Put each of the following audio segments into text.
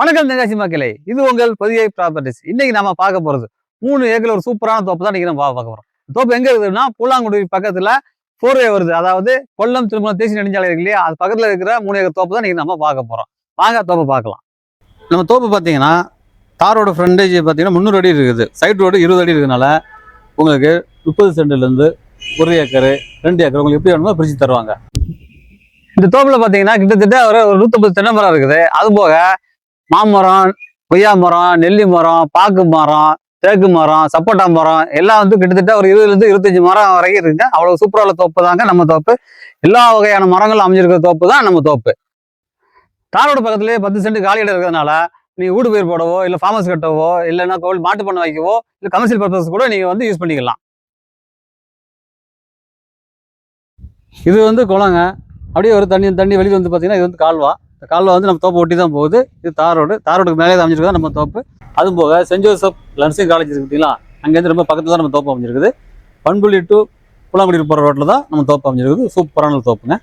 வணக்கம் தென்காசி மக்களே. இது உங்கள் பொதிகை ப்ராப்பர்ட்டிஸ் இன்னைக்கு நம்ம பார்க்க போறது மூணு ஏக்கர் ஒரு சூப்பரான தோப்பு தான் இன்னைக்கு நம்ம பார்க்க போறோம். தோப்பு எங்க இருக்குதுன்னா பூலாங்குடி பக்கத்துல போர்வே வருது. அதாவது கொல்லம் திருமணம் தேசிய நெடுஞ்சாலை இருக்கு இல்லையா? அது பக்கத்துல இருக்கிற மூணு ஏக்கர் தோப்பு தான் இன்னைக்கு நம்ம பார்க்க போறோம். வாங்க தோப்பை பார்க்கலாம். நம்ம தோப்பு பார்த்தீங்கன்னா தாரோட ஃப்ரண்டேஜ் பார்த்தீங்கன்னா முந்நூறு அடி இருக்குது. சைட் ரோடு இருபது அடி இருக்கனால உங்களுக்கு முப்பது சென்ட்லேருந்து ஒரு ஏக்கர் ரெண்டு ஏக்கர் உங்களுக்கு எப்படி வேணுமோ பிரித்து தருவாங்க. இந்த தோப்பில் பார்த்தீங்கன்னா கிட்டத்தட்ட ஒரு ஒரு நூற்றம்பது தென்னை மரம் இருக்குது. அது போக மாமரம் கொய்யா மரம் நெல்லி மரம் பாக்கு மரம் தேக்கு மரம் சப்போட்டா மரம் எல்லாம் வந்து கிட்டத்தட்ட ஒரு இருபதுலேருந்து இருபத்தஞ்சு மரம் வரைக்கும் இருக்குங்க. அவ்வளோ சூப்பராக உள்ள தோப்பு தாங்க நம்ம தோப்பு. எல்லா வகையான மரங்களும் அமைஞ்சிருக்கிற தோப்பு தான் நம்ம தோப்பு. தாரோட பக்கத்துலேயே பத்து சென்ட் காலி இடம் இருக்கிறதுனால நீங்கள் வீடு பயிர் போடவோ இல்லை ஃபார்மஸ் கட்டவோ இல்லைன்னா கோவில் மாட்டு பண்ண வைக்கவோ இல்லை கமர்ஷியல் பர்பஸ் கூட நீங்கள் வந்து யூஸ் பண்ணிக்கலாம். இது வந்து குளங்க. அப்படியே ஒரு தண்ணி தண்ணி வெளியில் வந்து பார்த்தீங்கன்னா இது வந்து கால்வா. இந்த காலில் வந்து நம்ம தோப்பு ஒட்டி தான் போகுது. இது தார் ரோடு. தார் ரோடுக்கு மேலே அமைஞ்சிருக்குது. நம்ம தோப்பு. அதுவும் போக சென்ட் ஜோசப் நர்சிங் காலேஜ் இருக்குங்களா அங்கேருந்து ரொம்ப பக்கத்தில் தான் நம்ம தோப்பு அமைஞ்சிருக்குது. பண்புள்ளி டு புலாங்குடி போகிற ரோட்டில் தான் நம்ம தோப்பு அமைஞ்சிருக்குது. சூப்பரான தோப்புங்க.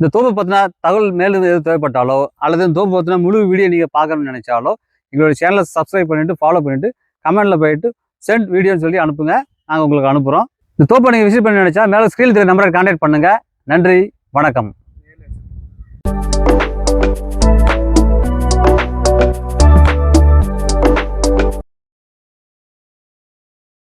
இந்த தோப்பு பற்றின தகவல் மேலும் எது தேவைப்பட்டாலோ அல்லது இந்த தோப்பு பற்றின முழு வீடியோ நீங்கள் பார்க்கணும்னு நினச்சாலோ எங்களோட சேனலை சப்ஸ்கிரைப் பண்ணிட்டு ஃபாலோ பண்ணிட்டு கமெண்ட்டில் போயிட்டு சென்ட் வீடியோன்னு சொல்லி அனுப்புங்க. நாங்கள் உங்களுக்கு அனுப்புகிறோம் இந்த தோப்பை நீங்கள் விசிட் பண்ணி நினச்சா மேலே ஸ்க்ரீன் தெரிய நம்பரை கான்டாக்ட் பண்ணுங்கள் நன்றி. வணக்கம். you